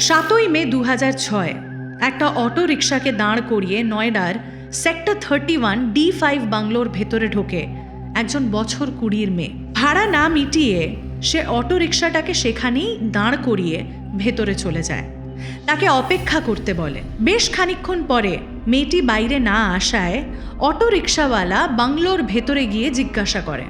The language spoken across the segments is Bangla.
সাতই মে দু ছয়, একটা অটো রিক্সাকে দাঁড় করিয়ে নয়ডার sector thirty one D five বাংলোর ভেতরে ঢোকে একজন বছর কুড়ির মেয়ে। ভাড়া না মিটিয়ে সে অটো রিক্সাটাকে সেখানেই দাঁড় করিয়ে ভেতরে চলে যায়। তাকে অপেক্ষা করতে বলে। বেশ খানিকক্ষণ পরে মেয়েটি বাইরে না আসায় অটো রিক্সাওয়ালা বাংলোর ভেতরে গিয়ে জিজ্ঞাসা করে।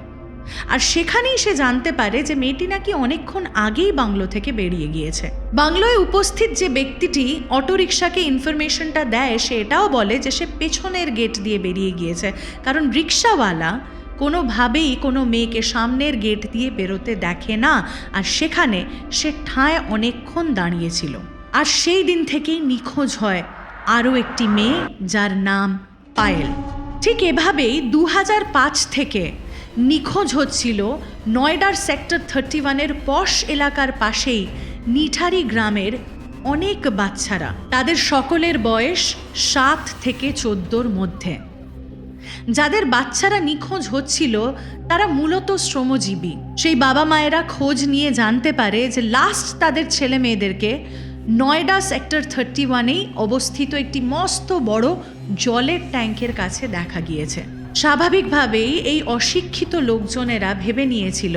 আর সেখানেই সে জানতে পারে যে মেয়েটি নাকি অনেকক্ষণ আগেই বাংলো থেকে বেরিয়ে গিয়েছে। বাংলোয় উপস্থিত যে ব্যক্তিটি অটোরিকশাকে ইনফরমেশনটা দেয়, সে এটাও বলে যে সে পেছনের গেট দিয়ে বেরিয়ে গিয়েছে। কারণ রিক্সাওয়ালা কোনোভাবেই কোনো মেয়েকে সামনের গেট দিয়ে বেরোতে দেখে না আর সেখানে সে ঠায় অনেকক্ষণ দাঁড়িয়েছিল। আর সেই দিন থেকেই নিখোঁজ হয় আরও একটি মেয়ে যার নাম পায়েল। ঠিক এভাবেই দু থেকে নিখোঁজ হচ্ছিল নয়ডার সেক্টর থার্টি ওয়ানের পশ এলাকার পাশেই নিঠারি গ্রামের অনেক বাচ্চারা। তাদের সকলের বয়স সাত থেকে চোদ্দোর মধ্যে। যাদের বাচ্চারা নিখোঁজ হচ্ছিল, তারা মূলত শ্রমজীবী। সেই বাবা মায়েরা খোঁজ নিয়ে জানতে পারে যে লাস্ট তাদের ছেলে মেয়েদেরকে নয়ডা সেক্টর থার্টি ওয়ানেই অবস্থিত একটি মস্ত বড় জলের ট্যাঙ্কের কাছে দেখা গিয়েছে। স্বাভাবিকভাবেই এই অশিক্ষিত লোকজনেরা ভেবে নিয়েছিল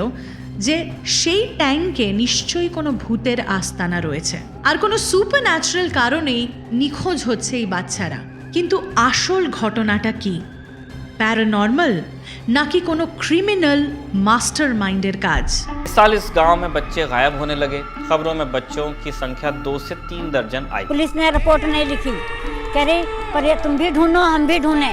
যে সেই ট্যাঙ্কে নিশ্চয়ই কোনো ভূতের আস্তানা রয়েছে আর কোনো সুপার ন্যাচারাল কারণেই নিখোঁজ হচ্ছে এই বাচ্চারা কিন্তু আসল ঘটনাটা কি প্যারানর্মাল নাকি কোনো ক্রিমিনাল মাস্টার মাইন্ডের কাজ इस साल इस गांव में बच्चे गायब होने लगे खबरों में बच्चों की संख्या दो से तीन दर्जन आई पुलिस ने रिपोर्ट नहीं लिखी कह रही पर ये तुम भी ढूंढो हम भी ढूंढे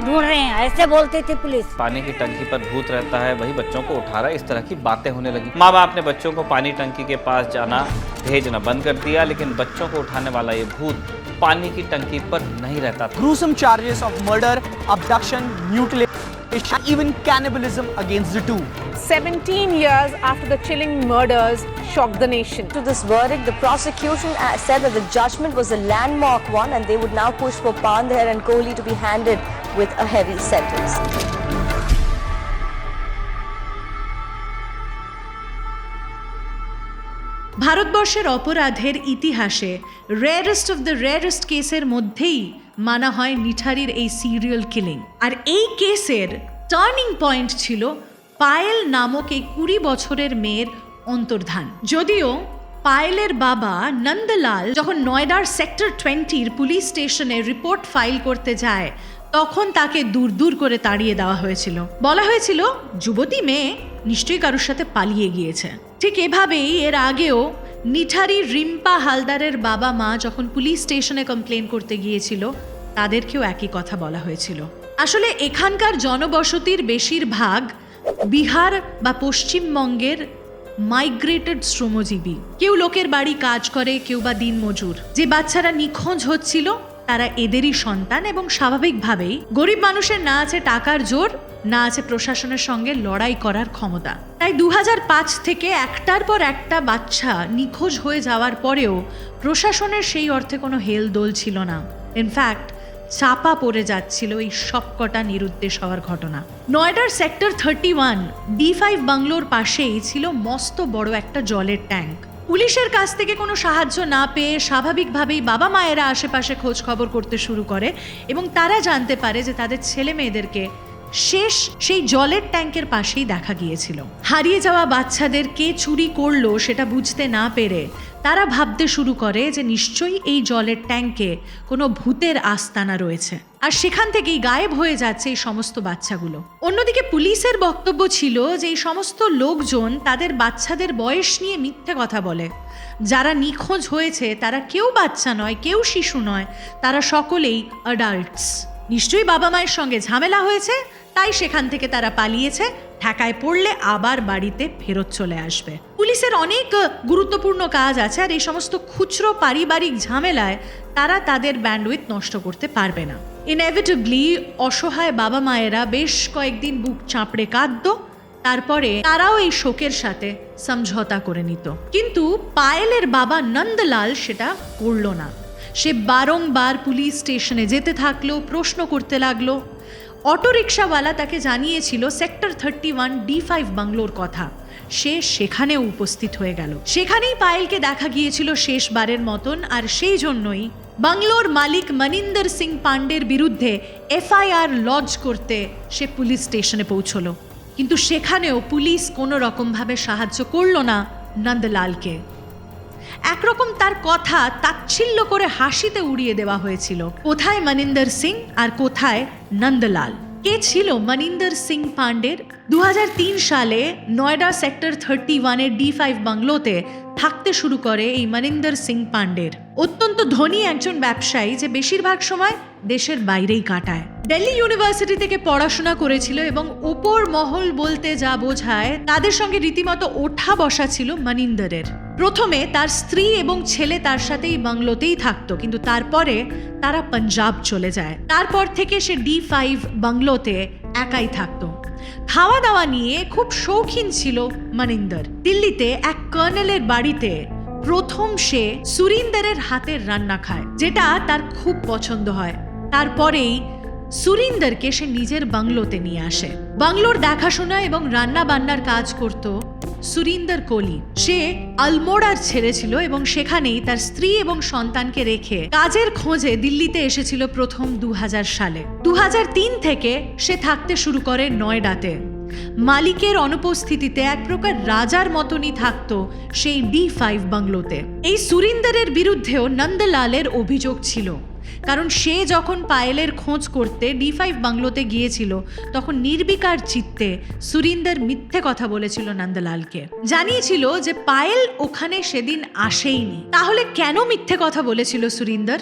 ढूंढ रहे हैं ऐसे बोलती थी पुलिस पानी की टंकी पर भूत रहता है वही बच्चों को उठा रहा है इस तरह की बातें होने लगी माँ बाप ने बच्चों को पानी टंकी के पास जाना भेजना बंद कर दिया लेकिन बच्चों को उठाने वाला ये भूत पानी की टंकी पर नहीं रहता था gruesome charges of murder, abduction, mutilation, even cannibalism against the two. 17 years after the chilling murders shocked the nation. To this verdict, the prosecution uh, said that the judgment was a landmark one and they would now push for Pandher and Kohli to be handed with a heavy sentence. ভারতবর্ষের অপরাধের ইতিহাসে রেয়ারেস্ট অফ দ্য রেয়ারেস্ট কেসের মধ্যেই মানা হয় নিঠারির এই সিরিয়াল কিলিং আর এই কেসের টার্নিং পয়েন্ট ছিল পায়েল নামক এই কুড়ি বছরের মেয়ের অন্তর্ধান যদিও পায়েলের বাবা নন্দলাল যখন নয়ডার সেক্টর টোয়েন্টির পুলিশ স্টেশনে রিপোর্ট ফাইল করতে যায় তখন তাকে দূর দূর করে তাড়িয়ে দেওয়া হয়েছিল। বলা হয়েছিল, যুবতী মেয়ে নিশ্চয়ই কারোর সাথে পালিয়ে গিয়েছে। ঠিক এভাবেই এর আগেও নিঠারি রিম্পা হালদারের বাবা মা যখন পুলিশ স্টেশনে কমপ্লেন করতে গিয়েছিল, তাদেরকেও একই কথা বলা হয়েছিল। আসলে এখানকার জনবসতির বেশিরভাগ বিহার বা পশ্চিমবঙ্গের মাইগ্রেটেড শ্রমজীবী। কেউ লোকের বাড়ি কাজ করে, কেউ বা দিনমজুর। যে বাচ্চারা নিখোঁজ হচ্ছিল তারা এদেরই সন্তান এবং স্বাভাবিকভাবেই গরিব মানুষের না আছে টাকার জোর, না আছে প্রশাসনের সঙ্গে লড়াই করার ক্ষমতা। তাই দু থেকে একটার পর একটা বাচ্চা নিখোঁজ হয়ে যাওয়ার পরেও প্রশাসনের সেই অর্থে কোনো হেলদোল ছিল না। ইনফ্যাক্ট চাপা পড়ে যাচ্ছিল এই সবকটা নিরুদ্দেশ হওয়ার ঘটনা। নয়ডার sector thirty one D five বাংলোর পাশেই ছিল মস্ত বড় একটা জলের ট্যাঙ্ক। পুলিশের কাছ থেকে কোনো সাহায্য না পেয়ে স্বাভাবিকভাবেই বাবা মায়েরা আশেপাশে খোঁজ খবর করতে শুরু করে এবং তারা জানতে পারে যে তাদের ছেলে মেয়েদেরকে শেষ সেই জলের ট্যাঙ্কের পাশেই দেখা গিয়েছিল। হারিয়ে যাওয়া বাচ্চাদের কে চুরি করল সেটা বুঝতে না পেরে তারা ভাবতে শুরু করে যে নিশ্চয়ই এই জলের ট্যাঙ্কে কোনো ভূতের আস্তানা রয়েছে। আর সেখান থেকেই গায়েব হয়ে যাচ্ছে এই সমস্ত বাচ্চাগুলো। অন্যদিকে পুলিশের বক্তব্য ছিল যে এই সমস্ত লোকজন তাদের বাচ্চাদের বয়স নিয়ে মিথ্যে কথা বলে। যারা নিখোঁজ হয়েছে তারা কেউ বাচ্চা নয়, কেউ শিশু নয়, তারা সকলেই অ্যাডাল্টস নিশ্চয়ই বাবা মায়ের সঙ্গে ঝামেলা হয়েছে, তাই সেখান থেকে তারা পালিয়েছে ঠেকায় পড়লে আবার বাড়িতে ফেরত চলে আসবে। পুলিশের অনেক গুরুত্বপূর্ণ কাজ আছে আর এই সমস্ত খুচরো পারিবারিক ঝামেলায় তারা তাদের ব্যান্ডউইথ নষ্ট করতে পারবে না। ইনএভিটেবলি অসহায় বাবা মায়েরা বেশ কয়েকদিন বুক চাপড়ে কাঁদত, তারপরে তারাও এই শোকের সাথে সমঝোতা করে নিত। কিন্তু পায়েলের বাবা নন্দলাল সেটা করল না। সে বারংবার পুলিশ স্টেশনে যেতে থাকল, প্রশ্ন করতে লাগল। অটোরিকশাওয়ালা তাকে জানিয়েছিল sector thirty one D five বাংলোর কথা। সে সেখানেও উপস্থিত হয়ে গেল। সেখানেই পায়েলকে দেখা গিয়েছিল শেষবারের মতন আর সেই জন্যই বাংলোর মালিক মনিন্দর সিং পান্ডের বিরুদ্ধে এফআইআর লজ করতে সে পুলিশ স্টেশনে পৌঁছলো। কিন্তু সেখানেও পুলিশ কোনো রকমভাবে সাহায্য করল না নন্দলালকে। একরকম তার কথা তাচ্ছিল্য করে হাসিতে উড়িয়ে দেওয়া হয়েছিল। কোথায় মনিন্দর সিং আর কোথায় নন্দলাল? কে ছিল মনিন্দর সিং পাণ্ডের? দু হাজার তিন সালে নয়ডা সেক্টর থার্টি ওয়ানের ডি ফাইভ বাংলোতে থাকতে শুরু করে এই মনিন্দর সিং পান্ডের অত্যন্ত ধনী একজন ব্যবসায়ী যে বেশিরভাগ সময় দেশের বাইরেই কাটায়। দিল্লি ইউনিভার্সিটি থেকে পড়াশোনা করেছিল এবং ওপর মহল বলতে যা বোঝায়, তাদের সঙ্গে রীতিমতো ওঠা বসা ছিল মনিন্দরের। প্রথমে তার স্ত্রী এবং ছেলে তার সাথেই বাংলোতেই থাকতো, কিন্তু তারপরে তারা পাঞ্জাব চলে যায়। তারপর থেকে সে ডি ফাইভ বাংলোতে একাই থাকত। খাওয়া দাওয়া নিয়ে খুব শৌখিন ছিল মানিন্দর। দিল্লিতে এক কর্নেলের বাড়িতে প্রথম সে সুরিন্দারের হাতের রান্না খায়, যেটা তার খুব পছন্দ হয়। তারপরেই সুরিন্দরকে সে নিজের বাংলোতে নিয়ে আসে। বাংলোর দেখাশোনা এবং রান্না বান্নার কাজ করত সুরিন্দর কোহলি সে আলমোড়ার ছেড়ে ছিল এবং সেখানেই তার স্ত্রী এবং সন্তানকে রেখে কাজের খোঁজে দিল্লিতে এসেছিল প্রথম দু হাজার সালে। দু হাজার তিন থেকে সে থাকতে শুরু করে নয়ডাতে। মালিকের অনুপস্থিতিতে এক প্রকার রাজার মতনই থাকতো সেই ডি ফাইভ বাংলোতে। এই সুরিন্দরের বিরুদ্ধেও নন্দলালের অভিযোগ ছিল। কারণ সে যখন পায়েলের খোঁজ করতে ডি ফাইভ বাংলোতে গিয়েছিল, তখন নির্বিকার চিত্তে সুরিন্দর মিথ্যে কথা বলেছিল নন্দলালকে। জানিয়েছিল যে পায়েল ওখানে সেদিন আসেইনি। তাহলে কেন মিথ্যে কথা বলেছিল সুরিন্দর?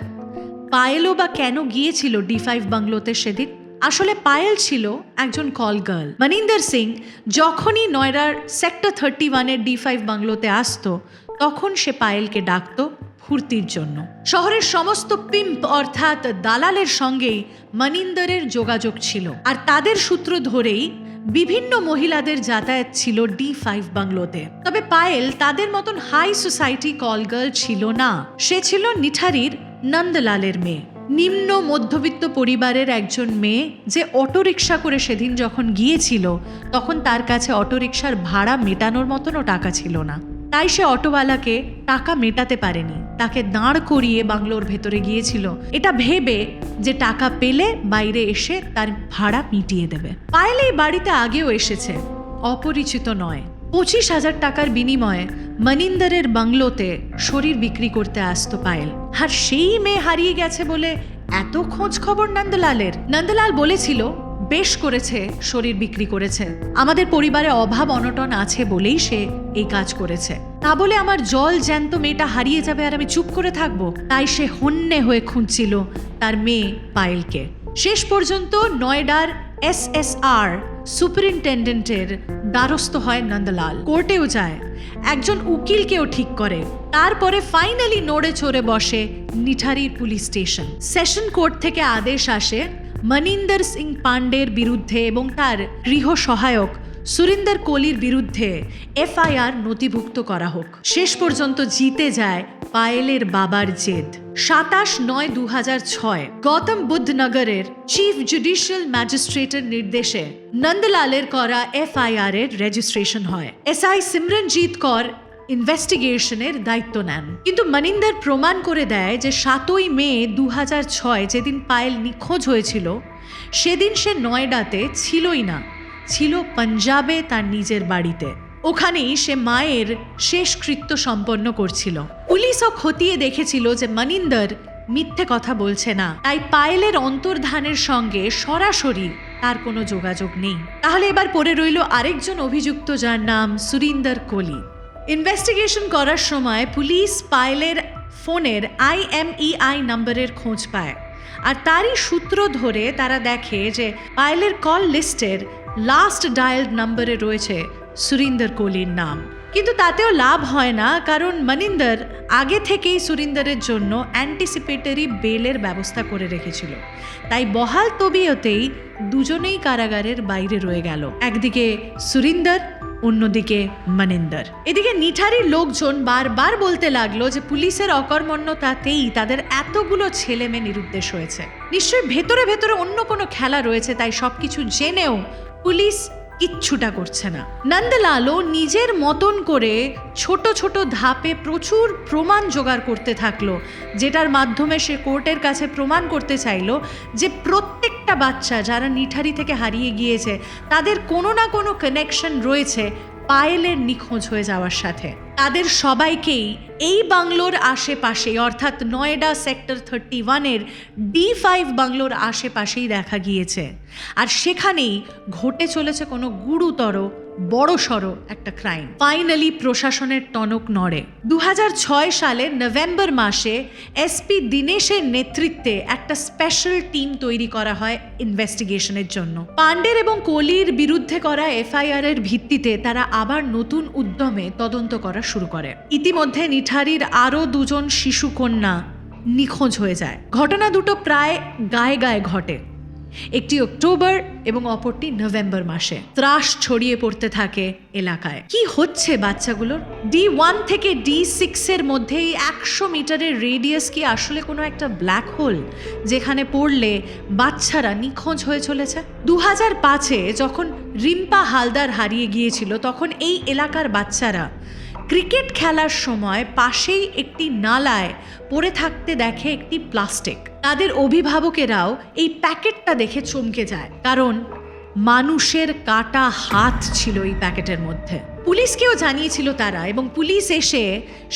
পায়েলও বা কেন গিয়েছিল ডি ফাইভ বাংলোতে সেদিন? আসলে পায়েল ছিল একজন কল গার্ল মনিন্দর সিং যখনই নয়ডার সেক্টর থার্টি ওয়ানের ডি ফাইভ বাংলোতে আসতো, তখন সে পায়েলকে ডাকতো ফুর্তির জন্য। শহরের সমস্ত পিম্প অর্থাৎ দালালের সঙ্গেই মনিন্দরের যোগাযোগ ছিল। আর তাদের সূত্র ধরেই বিভিন্ন মহিলাদের যাতায়াত ছিল ডি ফাইভ বাংলোতে। তবে পায়েল তাদের মতন হাই সোসাইটি কল গার্ল ছিল না। সে ছিল নিঠারির নন্দলালের মেয়ে। নিম্ন মধ্যবিত্ত পরিবারের একজন মেয়ে যে অটোরিকশা করে সেদিন যখন গিয়েছিল, তখন তার কাছে অটোরিকশার ভাড়া মেটানোর মতনও টাকা ছিল না। তাই সে অটোওয়ালাকে টাকা মেটাতে পারেনি। তাকে দাঁড় করিয়ে বাংলোর ভেতরে গিয়েছিল। এটা ভেবে যে টাকা পেলে বাইরে এসে তার ভাড়া মিটিয়ে দেবে। পায়েল এই বাড়িতে আগেও এসেছে। অপরিচিত নয়। পঁচিশ হাজার টাকার বিনিময়ে মনিন্দরের বাংলোতে শরীর বিক্রি করতে আসতো পায়েল। আর সেই মেয়ে হারিয়ে গেছে বলে এত খোঁজ খবর নন্দলালের? নন্দলাল বলেছিল বেশ করেছে, শরীর বিক্রি করেছে। আমাদের পরিবারে অভাব অনটন আছে বলেই সে এই কাজ করেছে। তা বলে আমার জল জ্যান্ত মেয়েটা হারিয়ে যাবে আর আমি চুপ করে থাকব? তাই সে হন্যে হয়ে খুঁজছিল তার মেয়ে পায়েলকে। শেষ পর্যন্ত নয়ডার এস এস আর সুপারিনটেন্ডেন্টের দ্বারস্থ হয় নন্দলাল। কোর্টেও যায়। একজন উকিলকেও ঠিক করে। তারপরে ফাইনালি নড়ে চড়ে বসে নিঠারির পুলিশ স্টেশন। সেশন কোর্ট থেকে আদেশ আসে মনিন্দর সিং পান্ডের বিরুদ্ধে এবং তার গৃহ সহায়ক সুরিন্দর কোহলির বিরুদ্ধে এফআইআর নথিভুক্ত করা হোক। শেষ পর্যন্ত জিতে যায় পায়েলের বাবার জেদ। সাতাশ নয় দু হাজার ছয়, গৌতম বুদ্ধ নগরের চিফ জুডিশিয়াল ম্যাজিস্ট্রেটের নির্দেশে নন্দলালের করা এফআইআর এর রেজিস্ট্রেশন হয়। এসআই সিমরনজিৎ কর ইনভেস্টিগেশনের দায়িত্ব নেন। কিন্তু মনিন্দর প্রমাণ করে দেয় যে সাতই মে দু ছয় যেদিন পায়েল নিখোঁজ হয়েছিল, সেদিন সে নয়ডাতে ছিলই না, ছিল পাঞ্জাবে তার নিজের বাড়িতে। ওখানেই সে মায়ের শেষকৃত্য সম্পন্ন করছিল। পুলিশও খতিয়ে দেখেছিল যে মনিন্দর মিথ্যে কথা বলছে না। তাই পায়েলের অন্তর্ধানের সঙ্গে সরাসরি তার কোনো যোগাযোগ নেই। তাহলে এবার পড়ে রইল আরেকজন অভিযুক্ত যার নাম সুরিন্দর কোহলি ইনভেস্টিগেশন করার সময় পুলিশ পায়েলের ফোনের আইএমইআই নম্বরের খোঁজ পায়। আর তারই সূত্র ধরে তারা দেখে যে পায়েলের কল লিস্টের লাস্ট ডায়ালড নম্বরে রয়েছে সুরিন্দর কোহলির নাম। কিন্তু তাতেও লাভ হয় না, কারণ মনিন্দর আগে থেকেই সুরিন্দরের জন্য অ্যান্টিসিপেটরি বেলের ব্যবস্থা করে রেখেছিল। তাই বহাল তবিয়তেই দুজনেই কারাগারের বাইরে রয়ে গেল। একদিকে সুরিন্দর অন্যদিকে মানিন্দর। এদিকে নিঠারি লোকজন বারবার বলতে লাগল যে পুলিশের অকর্মণ্যতাতেই তাদের এতগুলো ছেলে মেয়ে নিরুদ্দেশ হয়েছে। নিশ্চয়ই ভেতরে ভেতরে অন্য কোনো খেলা রয়েছে, তাই সবকিছু জেনেও পুলিশ কিচ্ছুটা করছে না। নন্দলালও নিজের মতন করে ছোট ছোট ধাপে প্রচুর প্রমাণ জোগাড় করতে থাকল, যেটার মাধ্যমে সে কোর্টের কাছে প্রমাণ করতে চাইল যে প্রত্যেকটা বাচ্চা যারা নিঠারি থেকে হারিয়ে গিয়েছে, তাদের কোনো না কোনো কানেকশন রয়েছে পায়েলের নিখোঁজ হয়ে যাওয়ার সাথে। তাদের সবাইকেই এই বাংলোর আশেপাশে অর্থাৎ নয়ডা সেক্টর থার্টি ওয়ানের ডি ফাইভ বাংলোর আশেপাশেই দেখা গিয়েছে। আর সেখানেই ঘটে চলেছে কোনো গুরুতর বড়সড় একটা ক্রাইম ফাইনালি প্রশাসনের টনক নড়ে। দু হাজার ছয় সালে নভেম্বর মাসে এসপি দীনেশের নেতৃত্বে একটা স্পেশাল টিম তৈরি করা হয় ইনভেস্টিগেশনের জন্য। পান্ডের এবং কোহলির বিরুদ্ধে করা এফআইআর এর ভিত্তিতে তারা আবার নতুন উদ্যমে তদন্ত করা শুরু করে। ইতিমধ্যে নিঠারির আরও দুজন শিশু কন্যা নিখোঁজ হয়ে যায়। ঘটনা দুটো প্রায় গায়ে গায়ে ঘটে। একটি অক্টোবর এবং অপরটি নভেম্বর মাসে। ত্রাস ছড়িয়ে পড়তে থাকে এলাকায়। কি হচ্ছে বাচ্চাগুলোর? ডি ওয়ান থেকে ডি সিক্সের মধ্যে এই একশো মিটারের রেডিয়াস কি আসলে কোনো একটা ব্ল্যাক হোল যেখানে পড়লে বাচ্চারা নিখোঁজ হয়ে চলেছে? দু হাজার পাঁচে যখন রিম্পা হালদার হারিয়ে গিয়েছিল, তখন এই এলাকার বাচ্চারা ক্রিকেট খেলার সময় পাশেই একটি নালায় পড়ে থাকতে দেখে একটি প্লাস্টিক। তাদের অভিভাবকেরাও এই প্যাকেটটা দেখে চমকে যায়। কারণ মানুষের কাটা হাত ছিল এই প্যাকেটের মধ্যে। পুলিশকেও জানিয়েছিল তারা এবং পুলিশ এসে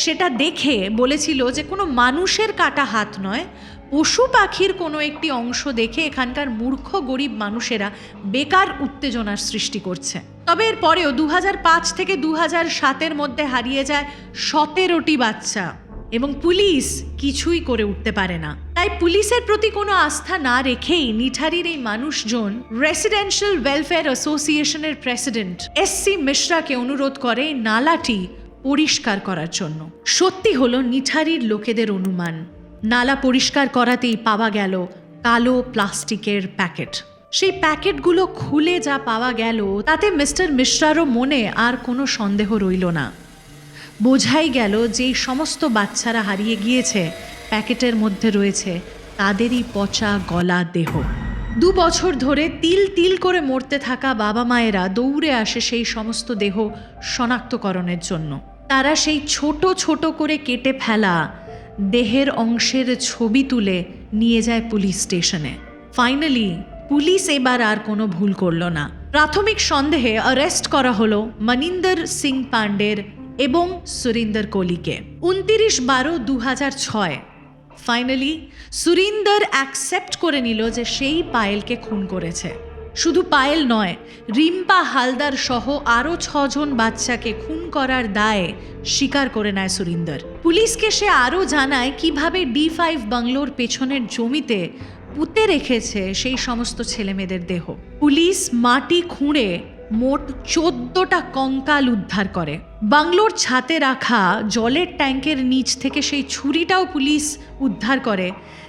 সেটা দেখে বলেছিল যে কোনো মানুষের কাটা হাত নয়, পশু পাখির কোনো একটি অংশ দেখে এখানকার মূর্খ, গরিব মানুষেরা বেকার উত্তেজনার সৃষ্টি করছে। তবে এর পরেও দু থেকে দু সাতের মধ্যে হারিয়ে যায় সতেরোটি বাচ্চা এবং পুলিশ কিছুই করে উঠতে পারে না। তাই পুলিশের প্রতি কোনো আস্থা না রেখেই নিঠারির এই মানুষজন রেসিডেন্সিয়াল ওয়েলফেয়ার অ্যাসোসিয়েশনের প্রেসিডেন্ট এস সি মিশ্রাকে অনুরোধ করে নালাটি পরিষ্কার করার জন্য। সত্যি হলো নিঠারির লোকেদের অনুমান। নালা পরিষ্কার করাতেই পাওয়া গেল কালো প্লাস্টিকের প্যাকেট। সেই প্যাকেটগুলো খুলে যা পাওয়া গেল, তাতে মিস্টার মিশ্রারও মনে আর কোনো সন্দেহ রইল না। বোঝাই গেল যে সমস্ত বাচ্চারা হারিয়ে গিয়েছে প্যাকেটের মধ্যে রয়েছে তাদেরই পচা গলা দেহ। দু বছর ধরে তিল তিল করে মরতে থাকা বাবা মায়েরা দৌড়ে আসে সেই সমস্ত দেহ শনাক্তকরণের জন্য। তারা সেই ছোট ছোট করে কেটে ফেলা দেহের অংশের ছবি তুলে নিয়ে যায় পুলিশ স্টেশনে। ফাইনালি পুলিশ এবার আর কোনো ভুল করল না। প্রাথমিক সন্দেহে অ্যারেস্ট করা হলো মনিন্দর সিং পান্ডের এবং সুরিন্দর কোহলিকে উনতিরিশ বারো দু ছয় ফাইনালি সুরিন্দর অ্যাকসেপ্ট করে নিল যে সেই পায়েলকে খুন করেছে। শুধু পায়েল নয়, রিম্পা হালদার সহ আরও ছজন বাচ্চাকে খুন করার দায়ে স্বীকার করে নেয় সুরিন্দর। পুলিশকে সে আরও জানায় কীভাবে ডি ফাইভ বাংলোর পেছনের জমিতে পুঁতে রেখেছে সেই সমস্ত ছেলেমেয়েদের দেহ। পুলিশ মাটি খুঁড়ে মোট চোদ্দটা কঙ্কাল উদ্ধার করে। বাংলোর ছাতে রাখা জলের ট্যাঙ্কের নিচ থেকে সেই ছুরিটাও পুলিশ উদ্ধার করে,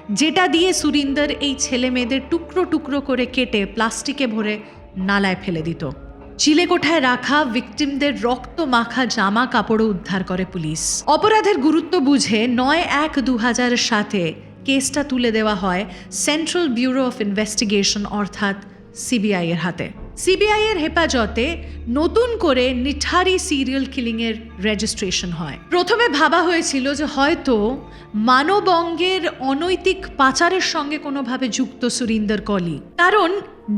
যেটা দিয়ে সুরিন্দর এই ছেলে মেয়েদের টুকরো টুকরো করে কেটে প্লাস্টিকে ভরে নালায় ফেলে দিত। চিলেকোঠায় রাখা ভিকটিমদের রক্ত মাখা জামা কাপড়ও উদ্ধার করে পুলিশ। অপরাধের গুরুত্ব বুঝে নয় এক দু হাজার সাতে কেসটা তুলে দেওয়া হয় সেন্ট্রাল ব্যুরো অফ ইনভেস্টিগেশন, অর্থাৎ সিবিআই এর হাতে। সিবিআই এর হেফাজতে নতুন করে নিঠারি সিরিয়াল কিলিংয়ের রেজিস্ট্রেশন হয়। প্রথমে ভাবা হয়েছিল যে হয়তো মানবঙ্গের অনৈতিক পাচারের সঙ্গে কোনোভাবে যুক্ত সুরিন্দর কলি। কারণ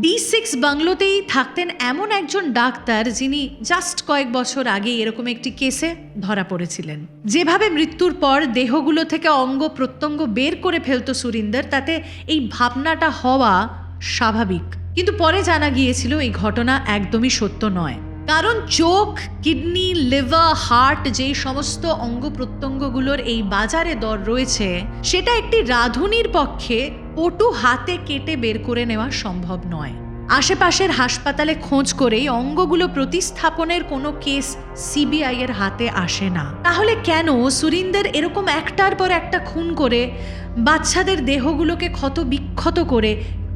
ডি সিক্স বাংলোতেই থাকতেন এমন একজন ডাক্তার যিনি জাস্ট কয়েক বছর আগে এরকম একটি কেসে ধরা পড়েছিলেন। যেভাবে মৃত্যুর পর দেহগুলো থেকে অঙ্গ প্রত্যঙ্গ বের করে ফেলত সুরিন্দর, তাতে এই ভাবনাটা হওয়া স্বাভাবিক। কিন্তু পরে জানা গিয়েছিল এই ঘটনা একদমই সত্য নয়। কারণ চোখ, কিডনি, লিভার, হার্ট যেই সমস্ত অঙ্গ প্রত্যঙ্গগুলোর এই বাজারে দর রয়েছে, সেটা একটি রাঁধুনির পক্ষে পটু হাতে কেটে বের করে নেওয়া সম্ভব নয়। আশেপাশের হাসপাতালে খোঁজ করেই অঙ্গগুলো প্রতিস্থাপনের কোনো কেস সিবিআই এর হাতে আসে না। তাহলে কেন সুরিন্দর এরকম একটার পর একটা খুন করে বাচ্চাদের দেহগুলোকে ক্ষত বিক্ষত করে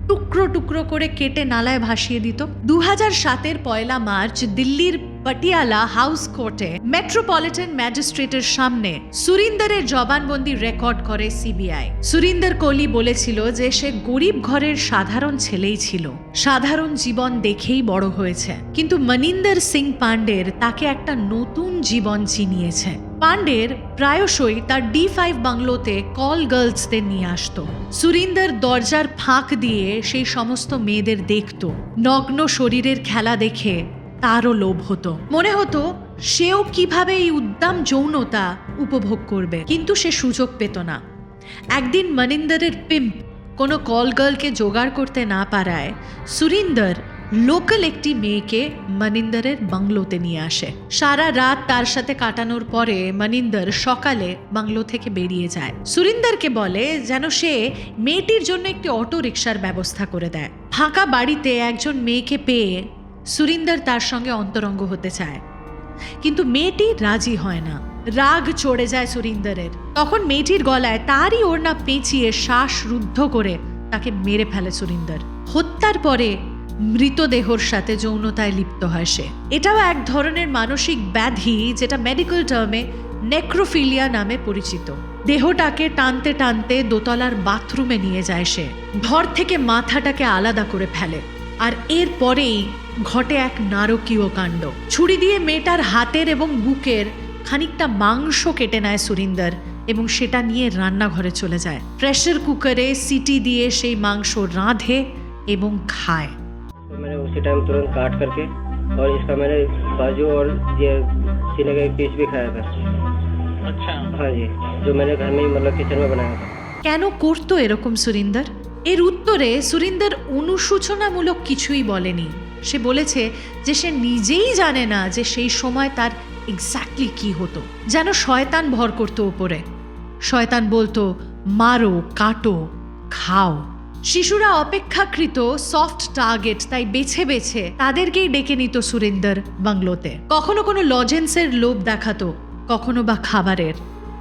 টুকরো টুকরো করে কেটে নালায় ভাসিয়ে দিত। দু হাজার সাতের পয়লা মার্চ দিল্লির পটিয়ালা হাউস কোর্টে মেট্রোপলিটন ম্যাজিস্ট্রেটের সামনে সুরিন্দরের জবানবন্দি রেকর্ড করে সিবিআই। সুরিন্দর কোহলি বলেছিল যে সে গরিব ঘরের সাধারণ ছেলেই ছিল। সাধারণ জীবন দেখেই বড় হয়েছে। কিন্তু মনিন্দর সিং পান্ডের তাকে একটা নতুন জীবন চিনিয়েছে। পান্ডের প্রায়শই তার ডি ফাইভ বাংলোতে কল গার্লসদের নিয়ে আসতো। সুরিন্দর দরজার ফাঁক দিয়ে সেই সমস্ত মেয়েদের দেখত। নগ্ন শরীরের খেলা দেখে তারও লোভ হতো। মনে হতো সেও কীভাবে এই উদ্দাম যৌনতা উপভোগ করবে, কিন্তু সে সুযোগ পেত না। একদিন মনিন্দরের পিম্প কোনো কল গার্লকে জোগাড় করতে না পারায় সুরিন্দর লোকাল একটি মেয়েকে মনিন্দরের বাংলোতে নিয়ে আসে। সারা রাত তার সাথে কাটানোর পরে মনিন্দর সকালে বাংলো থেকে বেরিয়ে যায়। সুরিন্দরকে বলে যেন সে মেয়েটির জন্য একটি অটো রিক্সার ব্যবস্থা করে দেয়। ফাঁকা বাড়িতে একজন মেয়েকে পেয়ে সুরিন্দর তার সঙ্গে অন্তরঙ্গ হতে চায়। কিন্তু মেয়েটি রাজি হয় না। রাগ চড়ে যায় সুরিন্দরের। তখন মেয়েটির গলায় তারই ওড়না পেঁচিয়ে শ্বাস রুদ্ধ করে তাকে মেরে ফেলে সুরিন্দর। হত্যার পরে মৃতদেহর সাথে যৌনতায় লিপ্ত হয় সে। এটাও এক ধরনের মানসিক ব্যাধি যেটা মেডিকেল টার্মে নেক্রোফিলিয়া নামে পরিচিত। দেহটাকে টানতে টানতে দোতলার বাথরুমে নিয়ে যায় সে। ধর থেকে মাথাটাকে আলাদা করে ফেলে। আর এরপরেই ঘটে এক নারকীয় কাণ্ড ছুরি দিয়ে মেয়েটার হাতের এবং বুকের খানিকটা মাংস কেটে নেয় সুরিন্দর এবং সেটা নিয়ে রান্নাঘরে চলে যায় প্রেশার কুকারে সিটি দিয়ে সেই মাংস রাঁধে এবং খায় तो मैंने उसी टाइम तुरंत काट करके और इसका मैंने बाजू और ये सीने का एक पीस भी खाया था अच्छा हाँ जी जो मैंने घर में ही मतलब किचन में बनाया था কেন করতো এরকম সুরিন্দর এর উত্তরে সুরিন্দর অনুসূচনামূলক কিছুই বলেনি সে বলেছে যে সে নিজেই জানে না যে সেই সময় তার এক্স্যাক্টলি কি হতো। যেন শয়তান ভর করতো ওপরে শয়তান বলতো, মারো, কাটো, খাও। শিশুরা অপেক্ষাকৃত সফট টার্গেট তাই বেছে বেছে তাদেরকেই ডেকে নিত সুরিন্দর বাংলোতে। কখনো কোনো লজেন্সের লোভ দেখাতো, কখনো বা খাবারের।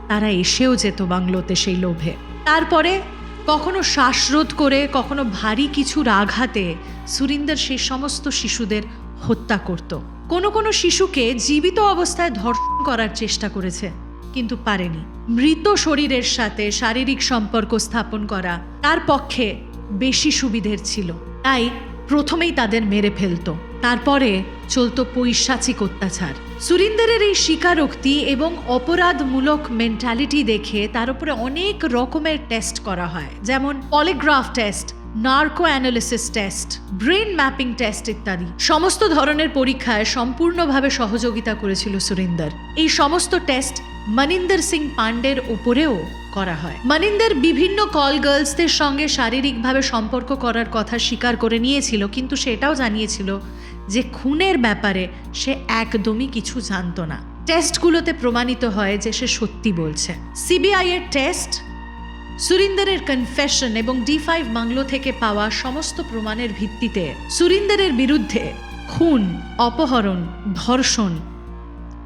তারা এসেও যেত বাংলোতে সেই লোভে। তারপরে কখনো শ্বাসরোধ করে, কখনো ভারী কিছুর আঘাতে সুরিন্দর সেই সমস্ত শিশুদের হত্যা করত। কোনো কোনো শিশুকে জীবিত অবস্থায় ধর্ষণ করার চেষ্টা করেছে, কিন্তু পারেনি। মৃত শরীরের সাথে শারীরিক সম্পর্ক স্থাপন করা তার পক্ষে বেশি সুবিধের ছিল। তাই প্রথমেই তাদের মেরে ফেলতো। তারপরে চলতো পৈশাচিক অত্যাচার। সুরিন্দরের এই স্বীকারোক্তি এবং অপরাধমূলক মেন্টালিটি দেখে তার উপরে অনেক রকমের টেস্ট করা হয়। যেমন polygraph test narco analysis test brain mapping test ইত্যাদি। সমস্ত ধরনের পরীক্ষায় সম্পূর্ণভাবে সহযোগিতা করেছিল সুরিন্দর। এই সমস্ত টেস্ট মনিন্দর সিং পান্ডের উপরেও করা হয়। মনিন্দর বিভিন্ন কল গার্লসদের সঙ্গে শারীরিকভাবে সম্পর্ক করার কথা স্বীকার করে নিয়েছিল, কিন্তু সেটাও জানিয়েছিল যে খুনের ব্যাপারে সে একদমই কিছু জানতো না। টেস্টগুলোতে প্রমাণিত হয় যে সে সত্যি বলছে। সিবিআই এর টেস্ট, সুরিন্দরের কনফেশন এবং ডি ফাইভ বাংলো থেকে পাওয়া সমস্ত প্রমাণের ভিত্তিতে সুরিন্দরের বিরুদ্ধে খুন, অপহরণ, ধর্ষণ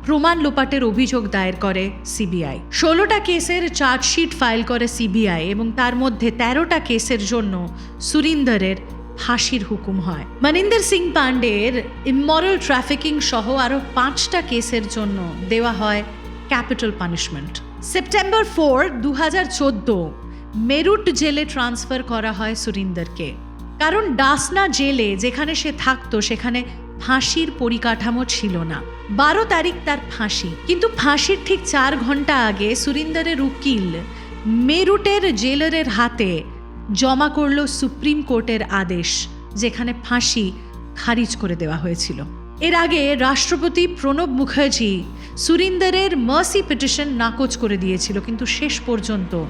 প্রমাণ লোপাটের অভিযোগ দায়ের করে সিবিআই। ষোলোটা কেসের চার্জশিট ফাইল করে সিবিআই এবং তার মধ্যে তেরোটা কেসের জন্য সুরিন্দরের ফাঁসির হুকুম হয়। মনিন্দর সিং পান্ডের ইমমরাল ট্রাফিকিং সহ আরও পাঁচটা কেসের জন্য দেওয়া হয় ক্যাপিটাল পানিশমেন্ট সেপ্টেম্বর ফোর দু হাজার মেরুট জেলে ট্রান্সফার করা হয় সুরিন্দরকে। কারণ ডাসনা জেলে যেখানে সে থাকতো, সেখানে ফাঁসির পরিকাঠামো ছিল না। বারো তারিখ তার ফাঁসি। কিন্তু ফাঁসির ঠিক চার ঘণ্টা আগে সুরিন্দরের উকিল মেরুটের জেলারের হাতে জমা করল সুপ্রিম কোর্টের আদেশ, যেখানে ফাঁসি খারিজ করে দেওয়া হয়েছিল। এর আগে রাষ্ট্রপতি প্রণব মুখার্জি সুরিন্দরের মার্সি পিটিশন নাকচ করে দিয়েছিল, কিন্তু শেষ পর্যন্ত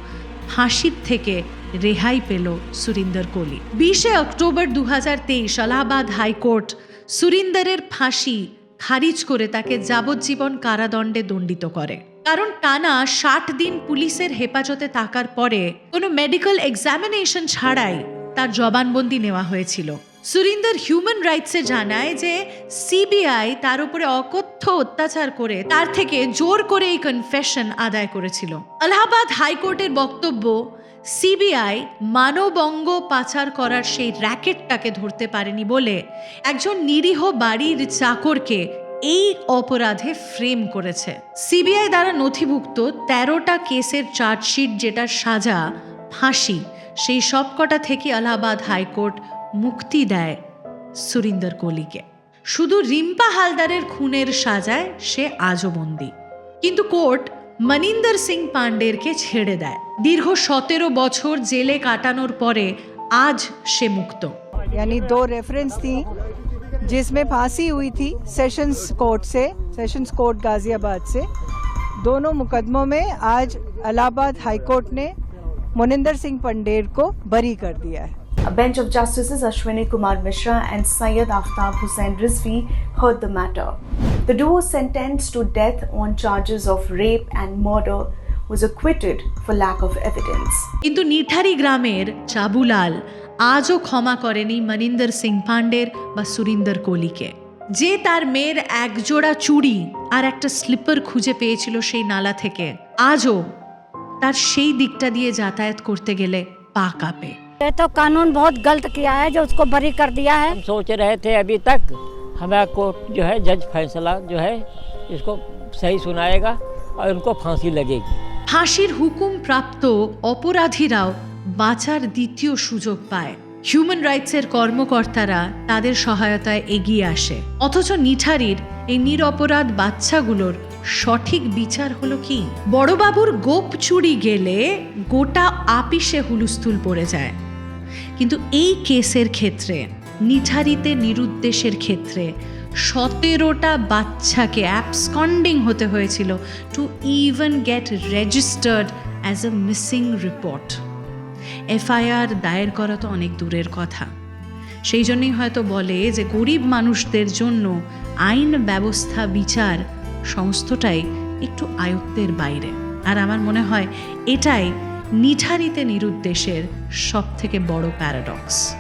ফাঁসির থেকে রেহাই পেল সুরিন্দর কোহলি বিশে অক্টোবর দু হাজার তেইশ আলাহাবাদ হাইকোর্ট সুরিন্দরের ফাঁসি খারিজ করে তাকে যাবজ্জীবন কারাদণ্ডে দণ্ডিত করে। কারণ টানা ষাট দিন পুলিশের হেফাজতে থাকার পরে কোনো মেডিকেল এক্সামিনেশন ছাড়াই তার জবানবন্দি নেওয়া হয়েছিল। সুরিন্দর হিউম্যান রাইটসে জানায় যে সিবিআই তার উপরে অকথ্য অত্যাচার করে তার থেকে জোর করে এই কনফেশন আদায় করেছিল। আলাহাবাদ হাইকোর্টের বক্তব্য সিবিআই মানবঙ্গ পাচার করার সেই র্যাকেটটাকে ধরতে পারেনি বলে একজন নিরীহ বাড়ির চাকরকে এই অপরাধে ফ্রেম করেছে সিবিআই দ্বারা নথিভুক্ত তেরোটা কেসের চার্জশিট যেটার সাজা ফাঁসি সেই সবকটা থেকে এলাহাবাদ হাইকোর্ট মুক্তি দেয় সুরিন্দর কোহলিকে শুধু রিম্পা হালদারের খুনের সাজায় সে আজও বন্দী কিন্তু কোর্ট মনিন্দর সিং পান্ডেরকে ছেড়ে দেয় দীর্ঘ সতেরো বছর জেলে কাটানোর পরে আজ সে মুক্ত यानी दो रेफरेंस थी जिसमें फांसी हुई थी सेशंस कोर्ट से सेशंस कोर्ट गाजियाबाद से दोनों मुकदमों में आज इलाहाबाद हाई कोर्ट ने मोनिंदर सिंह पंडेर को बरी कर दिया है A bench of Justices Ashwini Kumar Mishra and Syed Aftab Hussain Rizvi heard the matter. The duo sentenced to death on charges of rape and murder was acquitted for lack of evidence. কিন্তু নিঠারি গ্রামের চাবুলাল আজও ক্ষমা করেনি মনিন্দর সিং পান্ডের বা সুরিন্দর কোহলিকে যে তার মেয়ের একজোড়া চুড়ি আর একটা স্লিপার খুঁজে পেয়েছিল সেই নালা থেকে আজও তার সেই দিকটা দিয়ে যাতায়াত করতে গেলে পা কাঁপে ये तो कानून बहुत गलत किया है जो उसको बरी कर दिया है हम सोच रहे थे अभी तक हमारा कोर्ट जो है जज फैसला जो है इसको सही सुनाएगा और उनको फांसी लगेगी ফাঁসির হুকুম প্রাপ্ত অপরাধীরাও বাঁচার দ্বিতীয় সুযোগ পায়। হিউম্যান রাইটসের কর্মকর্তারা তাদের সহায়তায় এগিয়ে আসে। অথচ নিঠারির এই নিরপরাধ বাচ্চাগুলোর সঠিক বিচার হলো কি? বড়বাবুর গোপ চুরি গেলে গোটা আপিসে হুলুস্থুল পড়ে যায়। কিন্তু এই কেসের ক্ষেত্রে, নিঠারিতে নিরুদ্দেশের ক্ষেত্রে সতেরোটা বাচ্চাকে অ্যাবসকন্ডিং হতে হয়েছিল to even get registered as a missing report FIR দায়ের করা তো অনেক দূরের কথা। সেই জন্যই হয়তো বলে যে গরিব মানুষদের জন্য আইন ব্যবস্থা বিচার সমস্তটাই একটু আয়ত্তের বাইরে। আর আমার মনে হয় এটাই নিঠারিতে নিরুদ্দেশের সব থেকে বড় প্যারাডক্স